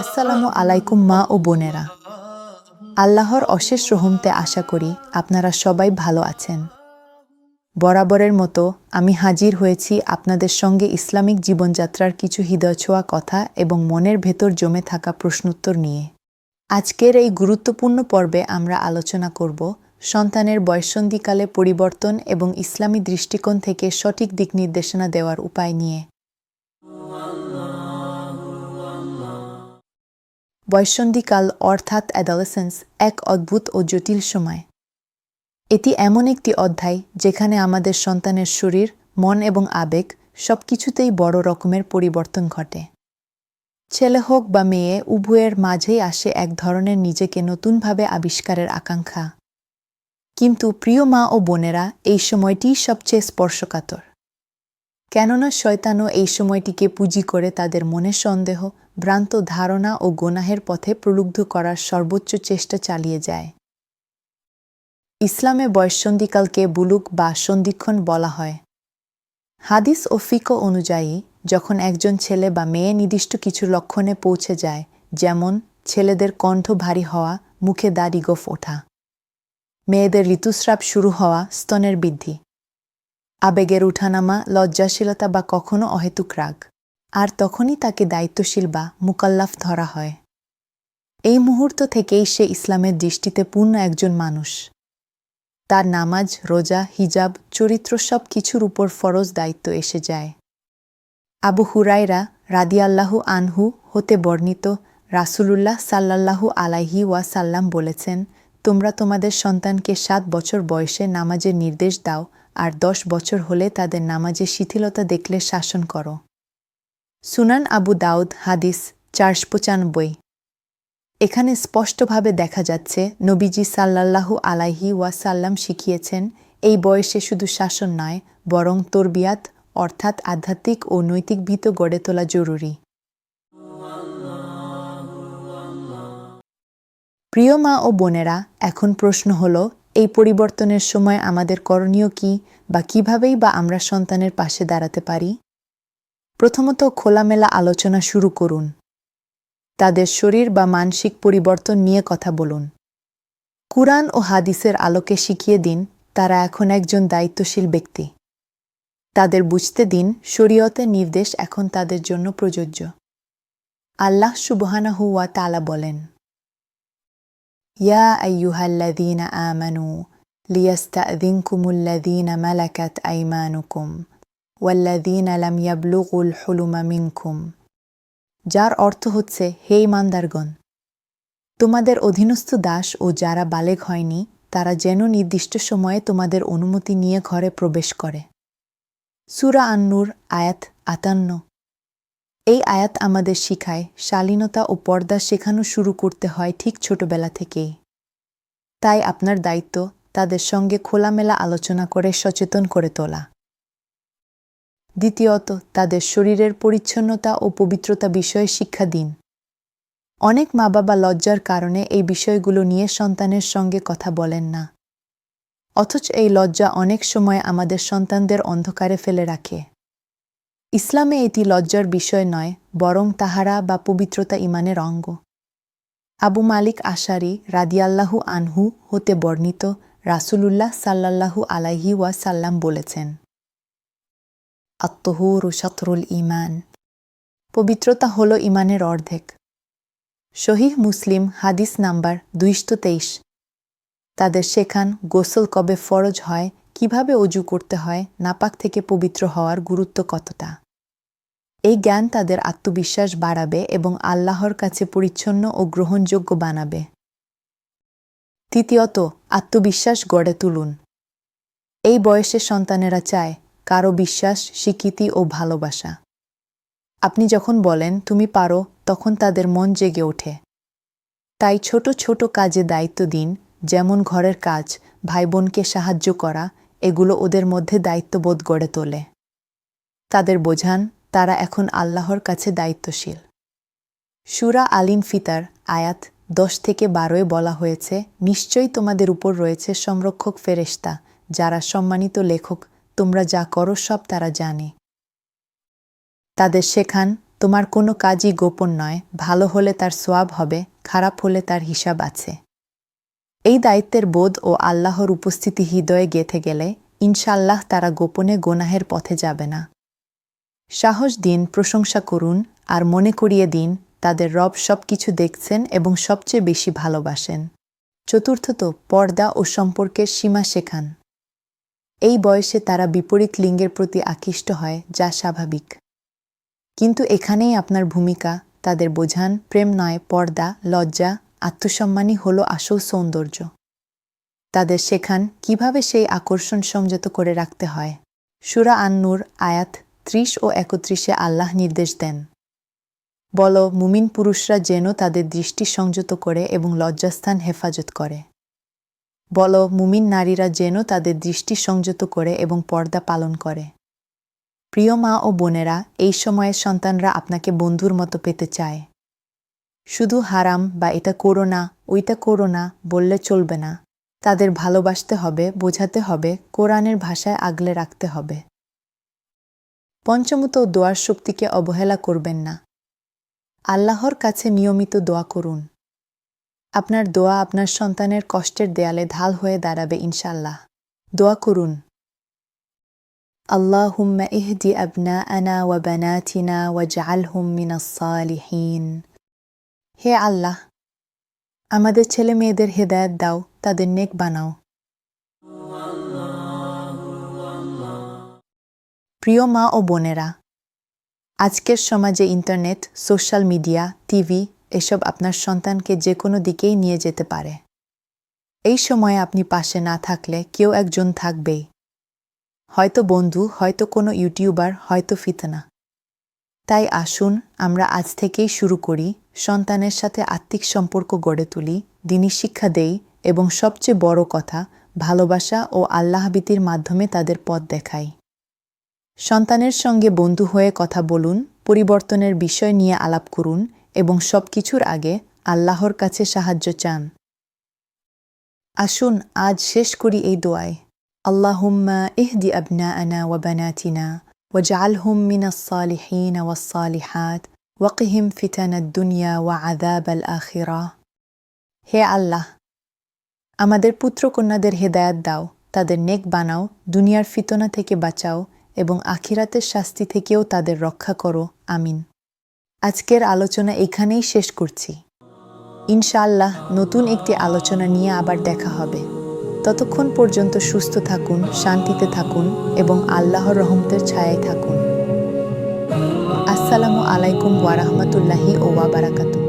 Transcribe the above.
আসসালামু আলাইকুম মা ও বোনেরা। আল্লাহর অশেষ রহমতে আশা করি আপনারা সবাই ভালো আছেন। বরাবরের মতো আমি হাজির হয়েছি আপনাদের সঙ্গে ইসলামিক জীবনযাত্রার কিছু হৃদয়ছোঁয়া কথা এবং মনের ভেতর জমে থাকা প্রশ্নোত্তর নিয়ে। আজকের এই গুরুত্বপূর্ণ পর্বে আমরা আলোচনা করব সন্তানের বয়সন্ধিকালে পরিবর্তন এবং ইসলামী দৃষ্টিকোণ থেকে সঠিক দিক নির্দেশনা দেওয়ার উপায় নিয়ে। বয়ঃসন্ধিকাল অর্থাৎ অ্যাডালেসেন্স এক অদ্ভুত ও জটিল সময়। এটি এমন একটি অধ্যায় যেখানে আমাদের সন্তানের শরীর, মন এবং আবেগ সব কিছুতেই বড় রকমের পরিবর্তন ঘটে। ছেলে হোক বা মেয়ে, উভয়ের মাঝেই আসে এক ধরনের নিজেকে নতুনভাবে আবিষ্কারের আকাঙ্ক্ষা। কিন্তু প্রিয় মা ও বোনেরা, এই সময়টিই সবচেয়ে স্পর্শকাতর। কেননা শয়তানও এই সময়টিকে পুঁজি করে তাদের মনে সন্দেহ, ভ্রান্ত ধারণা ও গোনাহের পথে প্রলুব্ধ করার সর্বোচ্চ চেষ্টা চালিয়ে যায়। ইসলামে বয়ঃসন্ধিকালকে বুলুক বা সন্ধিক্ষণ বলা হয়। হাদিস ও ফিকো অনুযায়ী, যখন একজন ছেলে বা মেয়ে নির্দিষ্ট কিছু লক্ষণে পৌঁছে যায়, যেমন ছেলেদের কণ্ঠ ভারী হওয়া, মুখে দাড়ি গোফ ওঠা। মেয়েদের ঋতুস্রাব শুরু হওয়া, স্তনের বৃদ্ধি। আবেগের উঠানামা, লজ্জাশীলতা বা কখনো অহেতুক রাগ। আর তখনই তাকে দায়িত্বশীল বা মুকাল্লাফ ধরা হয়। এই মুহূর্ত থেকেই সে ইসলামের দৃষ্টিতে পূর্ণ একজন মানুষ। তার নামাজ, রোজা, হিজাব, চরিত্র সব কিছুর উপর ফরজ দায়িত্ব এসে যায়। আবু হুরাইরা রাদিয়াল্লাহু আনহু হতে বর্ণিত রাসূলুল্লাহ সাল্লাল্লাহু আলাইহি ওয়াসাল্লাম বলেছেন, তোমরা তোমাদের সন্তানকে সাত বছর বয়সে নামাজের নির্দেশ দাও আর দশ বছর হলে তাদের নামাজে শিথিলতা দেখলে শাসন করো। সুনান আবু দাউদ, হাদিস চারশো পঁচানব্বই। এখানে স্পষ্টভাবে দেখা যাচ্ছে, নবীজি সাল্লাল্লাহু আলাইহি ওয়াসাল্লাম শিখিয়েছেন, এই বয়সে শুধু শাসন নয়, বরং তরবিয়াত, অর্থাৎ আধ্যাত্মিক ও নৈতিক ভীত গড়ে তোলা জরুরি। প্রিয় মা ও বোনেরা, এখন প্রশ্ন হল এই পরিবর্তনের সময় আমাদের করণীয় কি বা কিভাবেই বা আমরা সন্তানের পাশে দাঁড়াতে পারি? প্রথমত খোলামেলা আলোচনা শুরু করুন। তাদের শরীর বা মানসিক পরিবর্তন নিয়ে কথা বলুন। কুরআন ও হাদিসের আলোকে শিখিয়ে দিন তারা এখন একজন দায়িত্বশীল ব্যক্তি। তাদের বুঝতে দিন শরীয়তের নির্দেশ এখন তাদের জন্য প্রযোজ্য। আল্লাহ সুবহানাহু ওয়া তাআলা বলেন ইয়া আইয়ুহাল্লাযীনা আমানু লিয়াস্তাযিনকুমুল্লাযীনা মালাকাত আইমানুকুম ওয়াল্লাযীনা লাম ইয়াবলুগুল হুলুমা মিনকুম যার অর্থ হচ্ছে, হে ইমানদারগণ, তোমাদের অধীনস্থ দাস ও যারা বালেগ হয়নি, তারা যেন নির্দিষ্ট সময়ে তোমাদের অনুমতি নিয়ে ঘরে প্রবেশ করে। সুরা আন্নুর, আয়াত আতান্ন এই আয়াত আমাদের শিখায় শালীনতা ও পর্দা শেখানো শুরু করতে হয় ঠিক ছোটবেলা থেকেই। তাই আপনার দায়িত্ব তাদের সঙ্গে খোলামেলা আলোচনা করে সচেতন করে তোলা। দ্বিতীয়ত, তাদের শরীরের পরিচ্ছন্নতা ও পবিত্রতা বিষয়ে শিক্ষা দিন। অনেক মা বাবা লজ্জার কারণে এই বিষয়গুলো নিয়ে সন্তানের সঙ্গে কথা বলেন না। অথচ এই লজ্জা অনেক সময় আমাদের সন্তানদের অন্ধকারে ফেলে রাখে। ইসলামে এটি লজ্জার বিষয় নয়, বরং তাহারা বা পবিত্রতা ইমানের অঙ্গ। আবু মালিক আশারি রাদিয়াল্লাহু আনহু হতে বর্ণিত রাসূলুল্লাহ সাল্লাল্লাহু আলাইহি ওয়া সাল্লাম বলেছেন আত্মহুর শতরুল ইমান পবিত্রতা হল ইমানের অর্ধেক। শহীহ মুসলিম হাদিস নাম্বার দুইশো তেইশ। তাদের শেখান গোসল কবে ফরজ হয়, কীভাবে অজু করতে হয়, নাপাক থেকে পবিত্র হওয়ার গুরুত্ব কতটা? এই জ্ঞান তাদের আত্মবিশ্বাস বাড়াবে এবং আল্লাহর কাছে পরিচ্ছন্ন ও গ্রহণযোগ্য বানাবে। তৃতীয়ত, আত্মবিশ্বাস গড়ে তুলুন। এই বয়সে সন্তানেরা চায়, কারও বিশ্বাস, স্বীকৃতি ও ভালোবাসা। আপনি যখন বলেন, তুমি পারো, তখন তাদের মন জেগে ওঠে। তাই ছোট ছোট কাজে দায়িত্ব দিন, যেমন ঘরের কাজ ভাই বোনকে সাহায্য করা, এগুলো ওদের মধ্যে দায়িত্ববোধ গড়ে তোলে। তাদের বোঝান তারা এখন আল্লাহর কাছে দায়িত্বশীল। সুরা আলিন ফিতার আয়াত দশ থেকে বারোয় বলা হয়েছে, নিশ্চয়ই তোমাদের উপর রয়েছে সংরক্ষক ফেরেশতা, যারা সম্মানিত লেখক, তোমরা যা করো সব তারা জানে। তাদের শেখান, তোমার কোনো কাজই গোপন নয়, ভালো হলে তার সোয়াব হবে, খারাপ হলে তার হিসাব আছে। এই দায়িত্বের বোধ ও আল্লাহর উপস্থিতি হৃদয়ে গেথে গেলে ইনশাল্লাহ তারা গোপনে গোনাহের পথে যাবে না। সাহস দিন, প্রশংসা করুন আর মনে করিয়ে দিন, তাদের রব সব কিছু দেখছেন এবং সবচেয়ে বেশি ভালোবাসেন। চতুর্থত, পর্দা ও সম্পর্কের সীমা শেখান। এই বয়সে তারা বিপরীত লিঙ্গের প্রতি আকৃষ্ট হয়, যা স্বাভাবিক। কিন্তু এখানেই আপনার ভূমিকা, তাদের বোঝান, প্রেম নয়, পর্দা, লজ্জা, আত্মসম্মানই হল আসল সৌন্দর্য। তাদের শেখান কীভাবে সেই আকর্ষণ সংযত করে রাখতে হয়। সুরা আন্নুর, আয়াত ত্রিশ ও একত্রিশে আল্লাহ নির্দেশ দেন। বল, মুমিন পুরুষরা যেন তাদের দৃষ্টি সংযত করে এবং লজ্জাস্থান হেফাজত করে। বল, মুমিন নারীরা যেন তাদের দৃষ্টি সংযত করে এবং পর্দা পালন করে। প্রিয় মা ও বোনেরা, এই সময়ে সন্তানরা আপনাকে বন্ধুর মতো পেতে চায়। শুধু হারাম বা এটা করো না, ওইটা করো না, বললে চলবে না। তাদের ভালোবাসতে হবে, বোঝাতে হবে, কোরআনের ভাষায় আগলে রাখতে হবে। পঞ্চমত দোয়ার শক্তিকে অবহেলা করবেন না আল্লাহর কাছে নিয়মিত দোয়া করুন আপনার দোয়া আপনার সন্তানের কষ্টের দেয়ালে ঢাল হয়ে দাঁড়াবে ইনশাল্লাহ দোয়া করুন اللهم اهد أبناءنا وبناتنا واجعلهم من الصالحين হে আল্লাহ আমাদের ছেলে মেয়েদের হেদায়েত দাও তাদের নেক বানাও প্রিয় মা ও বোনেরা, আজকের সমাজে ইন্টারনেট, সোশ্যাল মিডিয়া, টিভি এসব আপনার সন্তানকে যে কোনো দিকেই নিয়ে যেতে পারে। এই সময়ে আপনি পাশে না থাকলে কেউ একজন থাকবেই। হয়তো বন্ধু, হয়তো কোনো ইউটিউবার, হয়তো ফিতনা। তাই আসুন, আমরা আজ থেকেই শুরু করি, সন্তানের সাথে আত্মিক সম্পর্ক গড়ে তুলি দিনই শিক্ষা দেই এবং সবচেয়ে বড় কথা, ভালোবাসা ও আল্লাহবিতির মাধ্যমে তাদের পথ দেখাই। সন্তানের সঙ্গে বন্ধু হয়ে কথা বলুন পরিবর্তনের বিষয় নিয়ে আলাপ করুন এবং সব কিছুর আগে আল্লাহর কাছে সাহায্য চান আসুন আজ শেষ করি এই দোয়ায় اللهم اهد أبناءنا وبناتنا واجعلهم من الصالحين والصالحات وقهم فتن الدنيا وعذاب الآخرة হে আল্লাহ আমাদের পুত্রকন্যাদের হেদায়াত দাও তাদের নেক বানাও দুনিয়ার ফিতনা থেকে বাঁচাও এবং আখিরাতের শাস্তি থেকেও তাদের রক্ষা করো। আমিন। আজকের আলোচনা এখানেই শেষ করছি। ইনশাআল্লাহ নতুন একটি আলোচনা নিয়ে আবার দেখা হবে। ততক্ষণ পর্যন্ত সুস্থ থাকুন, শান্তিতে থাকুন এবং আল্লাহর রহমতের ছায়ায় থাকুন। আসসালামু আলাইকুম ওয়ারাহমাতুল্লাহি ও ওয়াবারাকাতু